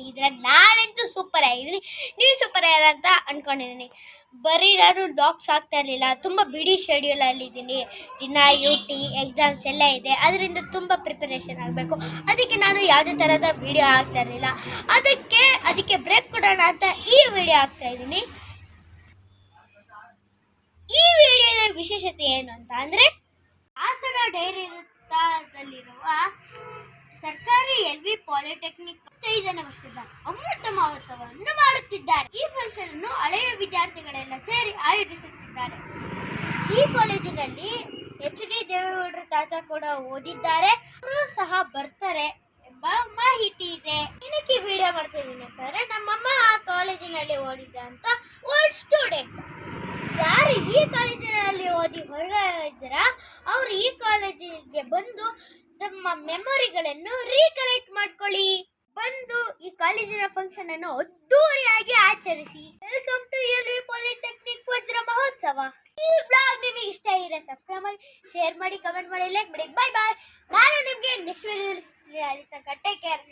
ಹೇಗಿದ್ದೀರಾ ನಾನಂತೂ ಸೂಪರ್ ಆಗಿದ್ದೀನಿ ನೀವು ಸೂಪರ್ ಆಗಿರ ಅಂತ ಅನ್ಕೊಂಡಿದ್ದೀನಿ. ಬರೀ ನಾನು ಲಾಕ್ಸ್ ಆಗ್ತಾ ಇರಲಿಲ್ಲ, ತುಂಬ ಬಿಡಿ ಶೆಡ್ಯೂಲಲ್ಲಿ ಇದ್ದೀನಿ. ದಿನ ಯು ಟಿ ಎಕ್ಸಾಮ್ಸ್ ಎಲ್ಲ ಇದೆ. ಅದರಿಂದ ತುಂಬ ಪ್ರಿಪರೇಷನ್ ಆಗಬೇಕು. ಅದಕ್ಕೆ ನಾನು ಯಾವುದೇ ಥರದ ವಿಡಿಯೋ ಆಗ್ತಾ ಇರಲಿಲ್ಲ. ಅದಕ್ಕೆ ಅದಕ್ಕೆ ಬ್ರೇಕ್ ಕೊಡೋಣ ಅಂತ ಈ ವಿಡಿಯೋ ಆಗ್ತಾ ಇದ್ದೀನಿ. ಈ ವಿಡಿಯೋದ ವಿಶೇಷತೆ ಏನು ಅಂತ ಅಂದರೆ, ಹಾಸನ ಡೈರಿ ವೃತ್ತದಲ್ಲಿರುವ ಸರ್ಕಾರಿ ಎಲ್ ವಿ ಪಾಲಿಟೆಕ್ನಿಕ್ ಐದನೇ ವರ್ಷದ ಅಮೃತ ಮಹೋತ್ಸವವನ್ನು ಮಾಡುತ್ತಿದ್ದಾರೆ. ಈ ಫಂಕ್ಷನ್ ಅನ್ನು ಹಳೆಯ ವಿದ್ಯಾರ್ಥಿಗಳೆಲ್ಲ ಸೇರಿ ಆಯೋಜಿಸುತ್ತಿದ್ದಾರೆ. ಈ ಕಾಲೇಜಿನಲ್ಲಿ ಎಚ್ ಡಿ ದೇವೇಗೌಡರ ತಾತ ಕೂಡ ಓದಿದ್ದಾರೆ. ಅವರು ಸಹ ಬರ್ತಾರೆ ಎಂಬ ಮಾಹಿತಿ ಇದೆ. ಏನಕ್ಕೆ ವಿಡಿಯೋ ಮಾಡ್ತಾ ಇದ್ದೀನಿ ಅಂತಂದ್ರೆ ನಮ್ಮಮ್ಮ ಆ ಕಾಲೇಜಿನಲ್ಲಿ ಓದಿದ್ದ ಅಂತ ಓಲ್ಡ್ ಸ್ಟೂಡೆಂಟ್. ಯಾರು ಈ ಕಾಲೇಜಿನಲ್ಲಿ ಓದಿ ಹೊರಗೆ ಇದ್ದೀರಾ ಅವರು ಈ ಕಾಲೇಜಿಗೆ ಬಂದು ತಮ್ಮ ಮೆಮೊರಿಗಳನ್ನು ರೀಕಲೆಕ್ಟ್ ಮಾಡ್ಕೊಳ್ಳಿ. ಕಾಲೇಜಿನ ಫಂಕ್ಷನ್ ಅನ್ನು ಅದ್ದೂರಿಯಾಗಿ ಆಚರಿಸಿ. ವೆಲ್ಕಮ್ ಟು ಎಲ್ ಪಾಲಿಟೆಕ್ನಿಕ್ ವಜ್ರ ಮಹೋತ್ಸವ. ಈ ಬ್ಲಾಗ್ ನಿಮಗೆ ಇಷ್ಟ ಆಗಿದ್ರೆ ಸಬ್ಸ್ಕ್ರೈಬ್ ಮಾಡಿ ಶೇರ್ ಮಾಡಿ ಕಮೆಂಟ್ ಮಾಡಿ ಲೈಕ್ ಮಾಡಿ. ಬಾಯ್ ಬಾಯ್ ನಾನು ನಿಮಗೆ ನೆಕ್ಸ್ಟ್ ವಿಡಿಯೋ ತನಕ ಟೇಕ್ ಕೇರ್